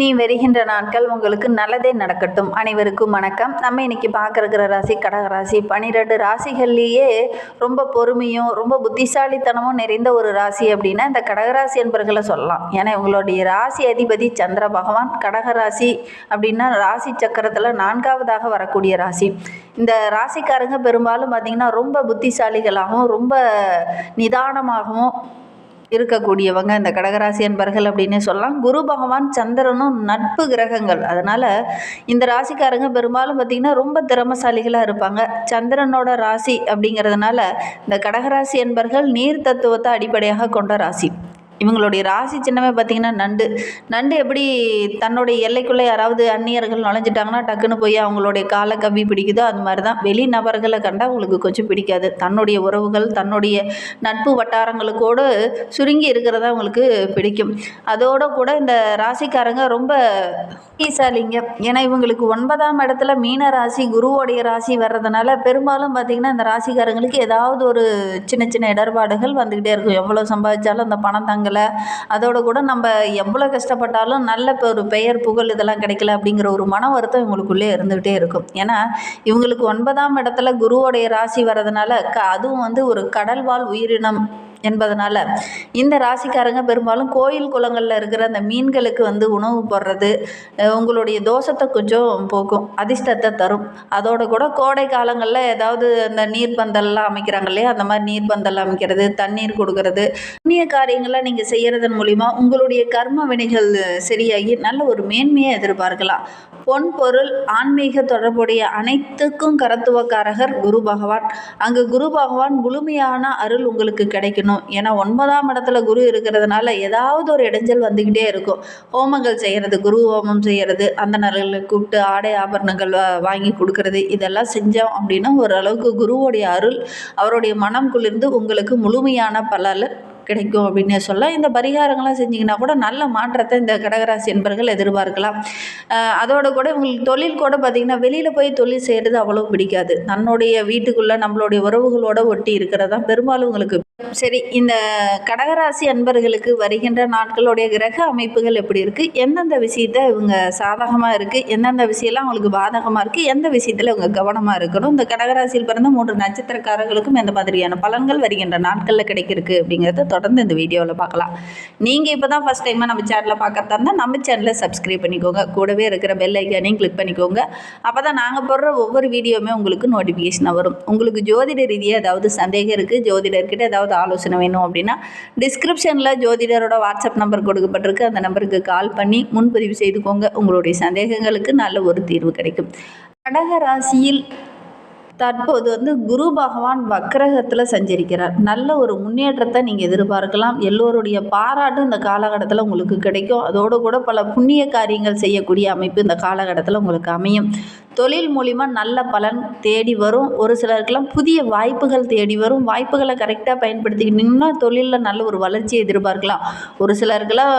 நீ வருகின்ற நாட்கள் உங்களுக்கு நல்லதே நடக்கட்டும். அனைவருக்கும் வணக்கம். நம்ம இன்னைக்கு பார்க்குற ராசி கடகராசி பனிரெண்டு பன்னிரெண்டு ராசிகள்லேயே ரொம்ப பொறுமையும் ரொம்ப புத்திசாலித்தனமும் நிறைந்த ஒரு ராசி அப்படின்னா இந்த கடகராசி என்பர்களை சொல்லலாம். ஏன்னா இவங்களுடைய ராசி அதிபதி சந்திர பகவான் கடகராசி அப்படின்னா ராசி சக்கரத்தில் நான்காவதாக வரக்கூடிய ராசி. இந்த ராசிக்காரங்க பெரும்பாலும் பார்த்திங்கன்னா ரொம்ப புத்திசாலிகளாகவும் ரொம்ப நிதானமாகவும் இருக்கக்கூடியவங்க இந்த கடகராசி அன்பர்கள் அப்படின்னு சொல்லலாம். குரு பகவான் சந்திரனும் நட்பு கிரகங்கள். அதனால் இந்த ராசிக்காரங்க பெரும்பாலும் பார்த்திங்கன்னா ரொம்ப திறமசாலிகளாக இருப்பாங்க. சந்திரனோட ராசி அப்படிங்கிறதுனால இந்த கடகராசி என்பர்கள் நீர் தத்துவத்தை அடிப்படையாக கொண்ட ராசி. இவங்களுடைய ராசி சின்னமே பார்த்திங்கன்னா நண்டு. நண்டு எப்படி தன்னுடைய எல்லைக்குள்ளே யாராவது அந்நியர்கள் நுழைஞ்சிட்டாங்கன்னா டக்குன்னு போய் அவங்களுடைய காலை கவி பிடிக்குதோ அது மாதிரி தான் வெளி நபர்களை கண்டால் அவங்களுக்கு கொஞ்சம் பிடிக்காது. தன்னுடைய உறவுகள் தன்னுடைய நட்பு வட்டாரங்களுக்கோடு சுருங்கி இருக்கிறதா அவங்களுக்கு பிடிக்கும். அதோடு கூட இந்த ராசிக்காரங்க ரொம்ப ஈசாலிங்க. ஏன்னா இவங்களுக்கு ஒன்பதாம் இடத்துல மீன ராசி குருவோடைய ராசி வர்றதுனால பெரும்பாலும் பார்த்திங்கன்னா இந்த ராசிக்காரங்களுக்கு ஏதாவது ஒரு சின்ன சின்ன இடர்பாடுகள் வந்துக்கிட்டே இருக்கும். எவ்வளோ சம்பாதிச்சாலும் அந்த பணம் தங்கலை அதோடு கூட நம்ம எவ்வளோ கஷ்டப்பட்டாலும் நல்ல இப்போ ஒரு பெயர் புகழ் இதெல்லாம் கிடைக்கல அப்படிங்கிற ஒரு மன வருத்தம் இவங்களுக்குள்ளே இருந்துகிட்டே இருக்கும். ஏன்னா இவங்களுக்கு ஒன்பதாம் இடத்துல குருவோடைய ராசி வர்றதுனால க அதுவும் வந்து ஒரு கடல்வாழ் உயிரினம் என்பதனால் இந்த ராசிக்காரங்க பெரும்பாலும் கோயில் குளங்களில் இருக்கிற அந்த மீன்களுக்கு வந்து உணவு போடுறது உங்களுடைய தோஷத்தை கொஞ்சம் போக்கும் அதிர்ஷ்டத்தை தரும். அதோட கூட கோடை காலங்களில் ஏதாவது அந்த நீர்பந்தல்லாம் அமைக்கிறாங்க இல்லையா? அந்த மாதிரி நீர்பந்தல் அமைக்கிறது தண்ணீர் கொடுக்கறது புண்ணிய காரியங்களை நீங்கள் செய்கிறதன் மூலிமா உங்களுடைய கர்ம வினைகள் சரியாகி நல்ல ஒரு மேன்மையை எதிர்பார்க்கலாம். பொன் பொருள் ஆன்மீக தொடர்புடைய அனைத்துக்கும் கரத்துவக்காரகர் குரு பகவான். அங்கு குரு பகவான் முழுமையான அருள் உங்களுக்கு கிடைக்கணும். ஏன்னா ஒன்பதாம் இடத்துல குரு இருக்கிறதுனால ஏதாவது ஒரு இடைஞ்சல் வந்துக்கிட்டே இருக்கும். ஹோமங்கள் செய்கிறது குரு ஹோமம் செய்கிறது அந்த நாள்களில் கூப்பிட்டு ஆடை ஆபரணங்கள் வாங்கி கொடுக்கறது இதெல்லாம் செஞ்சோம் அப்படின்னா ஓரளவுக்கு குருவோடைய அருள் அவருடைய மனம் குளிர்ந்து உங்களுக்கு முழுமையான பலன் கிடைக்கும் அப்படின்னே சொல்ல இந்த பரிகாரங்கள்லாம் செஞ்சிங்கன்னா கூட நல்ல மாற்றத்தை இந்த கடகராசி என்பர்கள் எதிர்பார்க்கலாம். அதோட கூட இவங்களுக்கு தொழில் கூட பார்த்திங்கன்னா வெளியில் போய் தொழில் செய்கிறது அவ்வளோ பிடிக்காது. தன்னுடைய வீட்டுக்குள்ளே நம்மளுடைய உறவுகளோட ஒட்டி இருக்கிறது தான் பெரும்பாலும் உங்களுக்கு சரி இந்த கடகராசி அன்பர்களுக்கு வருகின்ற நாட்களுடைய கிரக அமைப்புகள் எப்படி இருக்குது எந்தெந்த விஷயத்த இவங்க சாதகமாக இருக்குது எந்தெந்த விஷயம்லாம் அவங்களுக்கு பாதகமாக இருக்குது எந்த விஷயத்தில் இவங்க கவனமாக இருக்கணும்? இந்த கடகராசியில் பிறந்த மூன்று நட்சத்திரக்காரர்களுக்கும் எந்த மாதிரியான பலன்கள் வருகின்ற நாட்களில் கிடைக்கிருக்கு அப்படிங்கிறத தொடர்ந்து இந்த வீடியோவில் பார்க்கலாம். நீங்கள் இப்போ தான் ஃபஸ்ட் டைமாக நம்ம சேனலில் பார்க்கறதா இருந்தால் நம்ம சேனலை சப்ஸ்கிரைப் பண்ணிக்கோங்க. கூடவே இருக்கிற பெல் ஐக்கானையும் கிளிக் பண்ணிக்கோங்க. அப்போ தான் நாங்கள் போடுற ஒவ்வொரு வீடியோவுமே உங்களுக்கு நோட்டிஃபிகேஷனாக வரும். உங்களுக்கு ஜோதிட ரீதியாக ஏதாவது சந்தேகம் இருக்குது ஜோதிடர்கிட்ட ஏதாவது ஆலோசனை வேணும் அப்படின்னா டிஸ்கிரிப்ஷனில் ஜோதிடரோட வாட்ஸ்அப் நம்பர் கொடுக்கப்பட்டிருக்கு. அந்த நம்பருக்கு கால் பண்ணி முன்பதிவு செய்துக்கோங்க. உங்களுடைய சந்தேகங்களுக்கு நல்ல ஒரு தீர்வு கிடைக்கும். கடக ராசியில் தற்போது வந்து குரு பகவான் வக்ரகத்தில் சஞ்சரிக்கிறார். நல்ல ஒரு முன்னேற்றத்தை நீங்கள் எதிர்பார்க்கலாம். எல்லோருடைய பாராட்டும் இந்த காலகட்டத்தில் உங்களுக்கு கிடைக்கும். அதோடு கூட பல புண்ணிய காரியங்கள் செய்யக்கூடிய அமைப்பு இந்த காலகட்டத்தில் உங்களுக்கு அமையும். தொழில் மூலிமா நல்ல பலன் தேடி வரும். ஒரு சிலருக்கெல்லாம் புதிய வாய்ப்புகள் தேடி வரும். வாய்ப்புகளை கரெக்டாக பயன்படுத்திக்கிட்டிங்கன்னா தொழிலில் நல்ல ஒரு வளர்ச்சியை எதிர்பார்க்கலாம். ஒரு சிலருக்கெல்லாம்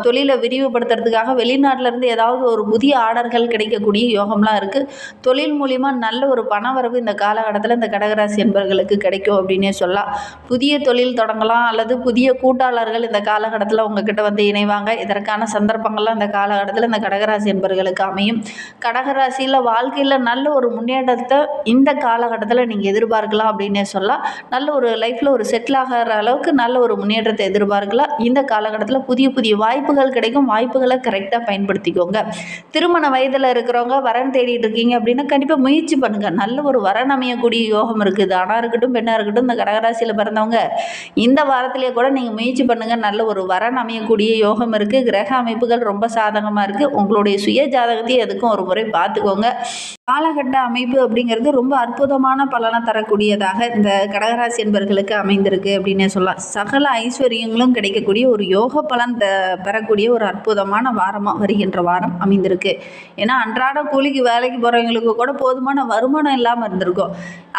தொழிலை விரிவுபடுத்துறதுக்காக வெளிநாட்டிலேருந்து ஏதாவது ஒரு புதிய ஆர்டர்கள் கிடைக்கக்கூடிய யோகம்லாம் இருக்குது தொழில் மூலிமா நல்ல ஒரு பண வரவு இந்த காலகட்டத்தில் இந்த கடகராசி என்பவர்களுக்கு கிடைக்கும் அப்படின்னே சொல்லலாம். புதிய தொழில் தொடங்கலாம் அல்லது புதிய கூட்டாளர்கள் இந்த காலகட்டத்தில் உங்ககிட்ட வந்து இணைவாங்க. இதற்கான சந்தர்ப்பங்கள்லாம் இந்த காலகட்டத்தில் இந்த கடகராசி என்பவர்களுக்கு அமையும். கடகராசியில் வா வாழ்க்கையில் நல்ல ஒரு முன்னேற்றத்தை இந்த காலகட்டத்தில் நீங்கள் எதிர்பார்க்கலாம் அப்படின்னே சொல்லலாம் நல்ல ஒரு லைஃப்பில் ஒரு செட்டில் ஆகிற அளவுக்கு நல்ல ஒரு முன்னேற்றத்தை எதிர்பார்க்கலாம் இந்த காலகட்டத்தில் புதிய புதிய வாய்ப்புகள் கிடைக்கும். வாய்ப்புகளை கரெக்டாக பயன்படுத்திக்கோங்க. திருமண வயதில் இருக்கிறவங்க வரன் தேடிட்டு இருக்கீங்க அப்படின்னா கண்டிப்பாக முயற்சி பண்ணுங்கள் நல்ல ஒரு வரன் அமையக்கூடிய யோகம் இருக்குது. ஆணாக இருக்கட்டும் பெண்ணாக இருக்கட்டும் இந்த கடகராசியில் பிறந்தவங்க இந்த வாரத்திலேயே கூட நீங்கள் முயற்சி பண்ணுங்கள் நல்ல ஒரு வரன் அமையக்கூடிய யோகம் இருக்குது கிரக அமைப்புகள் ரொம்ப சாதகமாக இருக்குது உங்களுடைய சுய ஜாதகத்தையும் எதுக்கும் ஒரு முறை பார்த்துக்கோங்க. flesh. காலகட்ட அமைப்பு அப்படிங்கிறது ரொம்ப அற்புதமான பலனை தரக்கூடியதாக இந்த கடகராசி என்பர்களுக்கு அமைந்திருக்கு அப்படின்னே சொல்லலாம். சகல ஐஸ்வர்யங்களும் கிடைக்கக்கூடிய ஒரு யோக பலன் த பெறக்கூடிய ஒரு அற்புதமான வாரமாக வருகின்ற வாரம் அமைந்திருக்கு. ஏன்னா அன்றாட கூலிக்கு வேலைக்கு போகிறவங்களுக்கு கூட போதுமான வருமானம் இல்லாமல் இருந்திருக்கும்.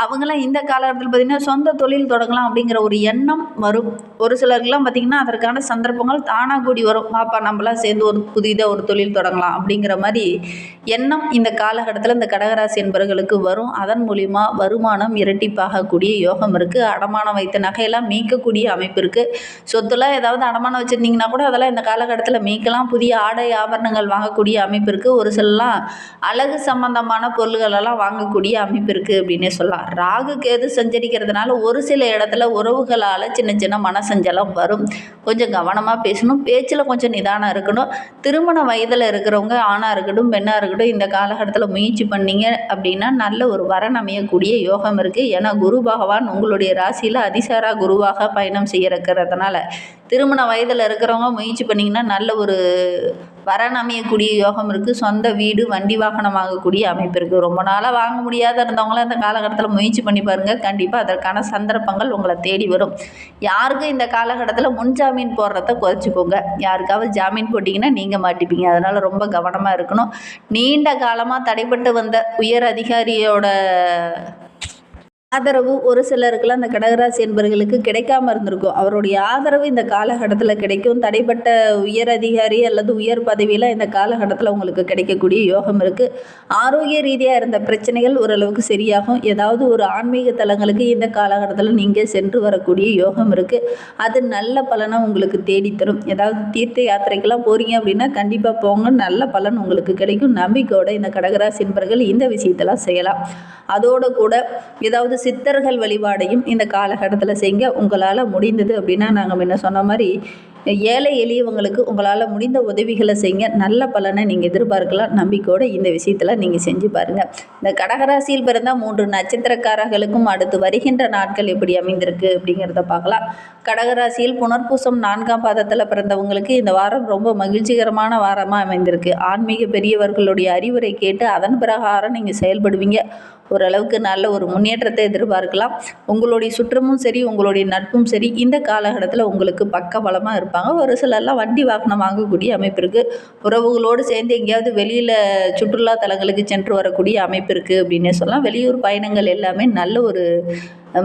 அவங்களாம் இந்த காலகட்டத்தில் பார்த்திங்கன்னா சொந்த தொழில் தொடங்கலாம் அப்படிங்கிற ஒரு எண்ணம் வரும். ஒரு சிலருக்குலாம் பார்த்திங்கன்னா அதற்கான சந்தர்ப்பங்கள் தானாக கூடி வரும். பாப்பா நம்மளாம் சேர்ந்து ஒரு புதிதாக ஒரு தொழில் தொடங்கலாம் அப்படிங்கிற மாதிரி எண்ணம் இந்த காலகட்டத்தில் இந்த கடகராசி என்பவர்களுக்கு வரும். அதன் மூலிமா வருமானம் இரட்டிப்பாகக்கூடிய யோகம் இருக்குது அடமானம் வைத்த நகையெல்லாம் மீட்கக்கூடிய அமைப்பு இருக்குது சொத்துலாம் ஏதாவது அடமானம் வச்சுருந்தீங்கன்னா கூட அதெல்லாம் இந்த காலகட்டத்தில் மீட்கலாம். புதிய ஆடை ஆபரணங்கள் வாங்கக்கூடிய அமைப்பு இருக்குது ஒரு சிலலாம் அழகு சம்பந்தமான பொருள்களெல்லாம் வாங்கக்கூடிய அமைப்பு இருக்குது அப்படின்னே சொல்லலாம். ராகு கேது சஞ்சரிக்கிறதுனால ஒரு சில இடத்துல உறவுகளால் சின்ன சின்ன மனசஞ்சலம் வரும். கொஞ்சம் கவனமாக பேசணும். பேச்சில் கொஞ்சம் நிதானம் இருக்கணும். திருமண வயதில் இருக்கிறவங்க ஆணாக இருக்கட்டும் பெண்ணாக இருக்கட்டும் இந்த காலகட்டத்தில் முயற்சி சொன்னீங்க அப்படின்னா நல்ல ஒரு வரன் அமையக்கூடிய யோகம் இருக்குது ஏன்னா குரு பகவான் உங்களுடைய ராசியில் அதிசாரா குருவாக பயணம் செய்ய இருக்கிறதுனால திருமண வயதில் இருக்கிறவங்க முயற்சி பண்ணிங்கன்னா நல்ல ஒரு வரன் அமையக்கூடிய யோகம் இருக்குது சொந்த வீடு வண்டி வாகனம் வாங்கக்கூடிய அமைப்பு இருக்குது ரொம்ப நாளாக வாங்க முடியாத இருந்தவங்களாம் இந்த காலகட்டத்தில் முயற்சி பண்ணி பாருங்கள் கண்டிப்பாக அதற்கான சந்தர்ப்பங்கள் உங்களை தேடி வரும். யாருக்கும் இந்த காலகட்டத்தில் முன்ஜாமீன் போடுறத குறைச்சிக்கோங்க. யாருக்காவது ஜாமீன் போட்டிங்கன்னா நீங்கள் மாட்டிப்பீங்க. அதனால் ரொம்ப கவனமாக இருக்கணும். நீண்ட காலமாக தடைப்பட்டு வந்த உயர் அதிகாரியோட ஆதரவு ஒரு சிலருக்குலாம் அந்த கடகராசி என்பவர்களுக்கு கிடைக்காம இருந்திருக்கும். அவருடைய ஆதரவு இந்த காலகட்டத்தில் கிடைக்கும். தடைப்பட்ட உயர் அதிகாரி அல்லது உயர் பதவியில் இந்த காலகட்டத்தில் உங்களுக்கு கிடைக்கக்கூடிய யோகம் இருக்குது ஆரோக்கிய ரீதியாக இருந்த பிரச்சனைகள் ஓரளவுக்கு சரியாகும். ஏதாவது ஒரு ஆன்மீக தலங்களுக்கு இந்த காலகட்டத்தில் நீங்கள் சென்று வரக்கூடிய யோகம் இருக்குது அது நல்ல பலனை உங்களுக்கு தேடித்தரும். ஏதாவது தீர்த்த யாத்திரைக்கெல்லாம் போகிறீங்க அப்படின்னா கண்டிப்பாக போங்க. நல்ல பலன் உங்களுக்கு கிடைக்கும். நம்பிக்கையோட இந்த கடகராசி என்பர்கள் இந்த விஷயத்தெல்லாம் செய்யலாம். அதோடு கூட ஏதாவது சித்தர்கள் வழிபாடையும் இந்த காலகட்டத்தில் செய்ய உங்களால் முடிந்தது அப்படின்னா நாங்கள் முன்ன சொன்ன மாதிரி ஏழை எளியவங்களுக்கு உங்களால் முடிந்த உதவிகளை செய்யுங்க நல்ல பலனை நீங்கள் எதிர்பார்க்கலாம். நம்பிக்கையோடு இந்த விஷயத்தில் நீங்கள் செஞ்சு பாருங்கள் இந்த கடகராசியில் பிறந்த மூன்று நட்சத்திரக்காரர்களுக்கும் அடுத்து வருகின்ற நாட்கள் எப்படி அமைந்திருக்கு அப்படிங்கிறத பார்க்கலாம். கடகராசியில் புனர்பூசம் நான்காம் பாதத்தில் பிறந்தவங்களுக்கு இந்த வாரம் ரொம்ப மகிழ்ச்சிகரமான வாரமாக அமைந்திருக்கு. ஆன்மீக பெரியவர்களுடைய அறிவுரை கேட்டு அதன் பிரகாரம் நீங்கள் செயல்படுவீங்க. ஓரளவுக்கு நல்ல ஒரு முன்னேற்றத்தை எதிர்பார்க்கலாம். உங்களுடைய சுற்றமும் சரி உங்களுடைய நட்பும் சரி இந்த காலகட்டத்தில் உங்களுக்கு பக்க பலமாக இருப்பாங்க. ஒரு சிலர்லாம் வண்டி வாகனம் வாங்கக்கூடிய அமைப்பு இருக்குது உறவுகளோடு சேர்ந்து எங்கேயாவது வெளியில் சுற்றுலா தலங்களுக்கு சென்று வரக்கூடிய அமைப்பு இருக்குது அப்படின்னே சொல்லலாம். வெளியூர் பயணங்கள் எல்லாமே நல்ல ஒரு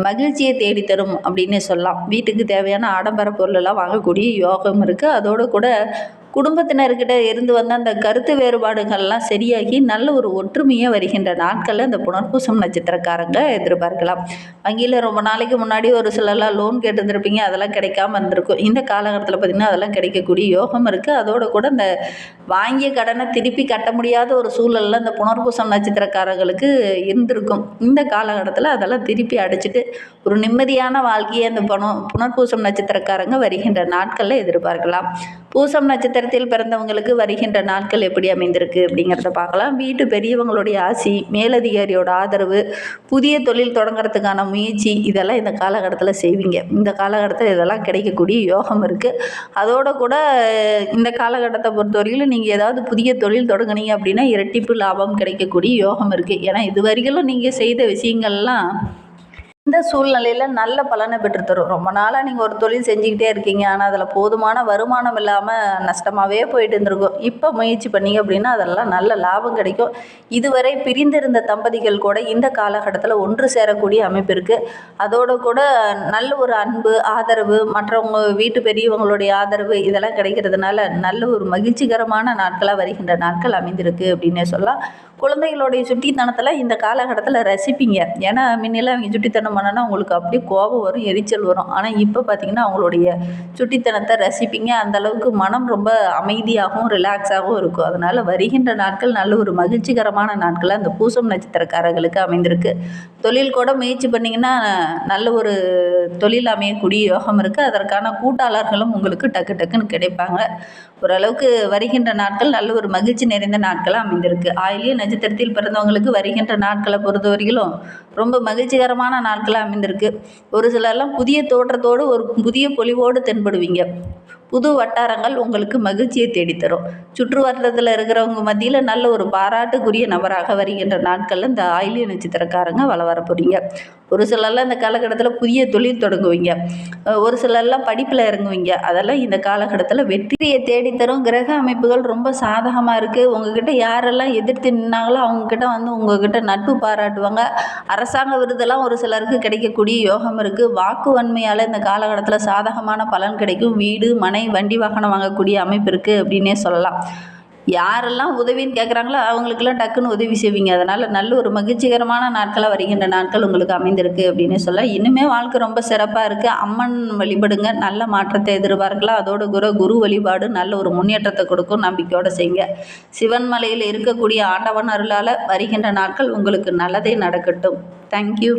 மகிழ்ச்சியை தேடித்தரும் அப்படின்னே சொல்லலாம். வீட்டுக்கு தேவையான ஆடம்பர பொருளெல்லாம் வாங்கக்கூடிய யோகம் இருக்குது அதோடு கூட குடும்பத்தினர்கிட்ட இருந்து வந்த அந்த கருத்து வேறுபாடுகள்லாம் சரியாகி நல்ல ஒரு ஒற்றுமையாக வருகின்ற நாட்களில் இந்த புனர்பூசம் நட்சத்திரக்காரங்க எதிர்பார்க்கலாம். வங்கியில் ரொம்ப நாளைக்கு முன்னாடி ஒரு சிலர்லாம் லோன் கேட்டிருந்துருப்பீங்க அதெல்லாம் கிடைக்காம இருந்திருக்கும். இந்த காலகட்டத்தில் பார்த்திங்கன்னா அதெல்லாம் கிடைக்கக்கூடிய யோகம் இருக்குது அதோடு கூட இந்த வாங்கிய கடனை திருப்பி கட்ட முடியாத ஒரு சூழலில் இந்த புனர்பூசம் நட்சத்திரக்காரர்களுக்கு இருந்திருக்கும். இந்த காலகட்டத்தில் அதெல்லாம் திருப்பி அடைச்சிட்டு ஒரு நிம்மதியான வாழ்க்கையை அந்த பணம் புனர்பூசம் நட்சத்திரக்காரங்க வருகின்ற நாட்களில் எதிர்பார்க்கலாம். பூசம் நட்சத்திரத்தில் பிறந்தவங்களுக்கு வருகின்ற நாட்கள் எப்படி அமைந்திருக்கு அப்படிங்கிறத பார்க்கலாம். வீட்டு பெரியவங்களுடைய ஆசி மேலதிகாரியோட ஆதரவு புதிய தொழில் தொடங்குறதுக்கான முயற்சி இதெல்லாம் இந்த காலகட்டத்தில் செய்வீங்க. இந்த காலகட்டத்தில் இதெல்லாம் கிடைக்கக்கூடிய யோகம் இருக்குது அதோட கூட இந்த காலகட்டத்தை பொறுத்தவரையிலும் நீங்கள் ஏதாவது புதிய தொழில் தொடங்குனீங்க அப்படின்னா இரட்டிப்பு லாபம் கிடைக்கக்கூடிய யோகம் இருக்குது ஏன்னா இது வரைக்கும் நீங்கள் செய்த விஷயங்கள்லாம் இந்த சூழ்நிலையில் நல்ல பலனை பெற்றுத்தரும். ரொம்ப நாளாக நீங்கள் ஒரு தொழில் செஞ்சுக்கிட்டே இருக்கீங்க. ஆனால் அதில் போதுமான வருமானம் இல்லாமல் நஷ்டமாகவே போயிட்டு இருந்திருக்கும். இப்போ முயற்சி பண்ணீங்க அப்படின்னா அதெல்லாம் நல்ல லாபம் கிடைக்கும். இதுவரை பிரிந்திருந்த தம்பதிகள் கூட இந்த காலகட்டத்தில் ஒன்று சேரக்கூடிய அமைப்பு இருக்குது அதோடு கூட நல்ல ஒரு அன்பு ஆதரவு மற்றவங்க வீட்டு பெரியவங்களுடைய ஆதரவு இதெல்லாம் கிடைக்கிறதுனால நல்ல ஒரு மகிழ்ச்சிகரமான நாட்களாக வருகின்ற நாட்கள் அமைந்திருக்கு அப்படின்னே சொல்லலாம். குழந்தைகளுடைய சுட்டித்தனத்தில் இந்த காலகட்டத்தில் ரசிப்பீங்க. ஏன்னா முன்னெல்லாம் அவங்க சுட்டித்தனம் பண்ணனா உங்களுக்கு அப்படியே கோபம் வரும் எரிச்சல் வரும். ஆனால் இப்போ பார்த்தீங்கன்னா அவங்களுடைய சுட்டித்தனத்தை ரசிப்பீங்க. அந்தளவுக்கு மனம் ரொம்ப அமைதியாகவும் ரிலாக்ஸாகவும் இருக்கும். அதனால் வருகின்ற நாட்கள் நல்ல ஒரு மகிழ்ச்சிகரமான நாட்களாக அந்த பூசம் நட்சத்திரக்காரர்களுக்கு அமைந்திருக்கு. தொழில் கூட முயற்சி பண்ணிங்கன்னா நல்ல ஒரு தொழில் அமையக்கூடிய யோகம் இருக்குது அதற்கான கூட்டாளர்களும் உங்களுக்கு டக்கு டக்குன்னு கிடைப்பாங்க. ஓரளவுக்கு வருகின்ற நாட்கள் நல்ல ஒரு மகிழ்ச்சி நிறைந்த நாட்களாக அமைந்திருக்கு. ஆயிலிய நட்சத்திரத்தில் பிறந்தவங்களுக்கு வருகின்ற நாட்களை பொறுத்தவரையிலும் ரொம்ப மகிழ்ச்சிகரமான நாட்களாக அமைந்திருக்கு. ஒரு சிலர்லாம் புதிய தோற்றத்தோடு ஒரு புதிய பொலிவோடு தென்படுவீங்க. புது வட்டாரங்கள் உங்களுக்கு மகிழ்ச்சியை தேடித்தரும். சுற்றுவட்டத்தில் இருக்கிறவங்க மத்தியில் நல்ல ஒரு பாராட்டுக்குரிய நபராக வருகின்ற நாட்களில் இந்த ஆயிலிய நட்சத்திரக்காரங்க வள வர போகிறீங்க ஒரு சிலர்லாம் இந்த காலகட்டத்தில் புதிய தொழில் தொடங்குவீங்க. ஒரு சிலர்லாம் படிப்பில் இறங்குவீங்க. அதெல்லாம் இந்த காலகட்டத்தில் வெற்றியை தேடித்தரும். கிரக அமைப்புகள் ரொம்ப சாதகமாக இருக்குது உங்ககிட்ட யாரெல்லாம் எதிர்த்து நின்னாங்களோ அவங்கக்கிட்ட வந்து உங்ககிட்ட நட்பு பாராட்டுவாங்க. அரசாங்க விருதெல்லாம் ஒரு சிலருக்கு கிடைக்கக்கூடிய யோகம் இருக்குது வாக்கு வன்மையால் இந்த காலகட்டத்தில் சாதகமான பலன் கிடைக்கும். வீடு மனை வண்டி வாகனம் வாங்கக்கூடிய அமைப்பு இருக்குது அப்படின்னே சொல்லலாம். யாரெல்லாம் உதவின்னு கேட்குறாங்களோ அவங்களுக்கெல்லாம் டக்குன்னு உதவி செய்வீங்க. அதனால் நல்ல ஒரு மகிழ்ச்சிகரமான நாட்களாக வருகின்ற நாட்கள் உங்களுக்கு அமைந்திருக்கு அப்படின்னு சொல்ல இன்னுமே வாழ்க்கை ரொம்ப சிறப்பாக இருக்குது அம்மன் வழிபடுங்க. நல்ல மாற்றத்தை எதிர்பார்க்கலாம். அதோடு கூட குரு வழிபாடு நல்ல ஒரு முன்னேற்றத்தை கொடுக்கும். நம்பிக்கையோடு செய்யுங்க. சிவன் மலையில் இருக்கக்கூடிய ஆண்டவன் அருளால் வருகின்ற நாட்கள் உங்களுக்கு நல்லதே நடக்கட்டும். தேங்க்யூ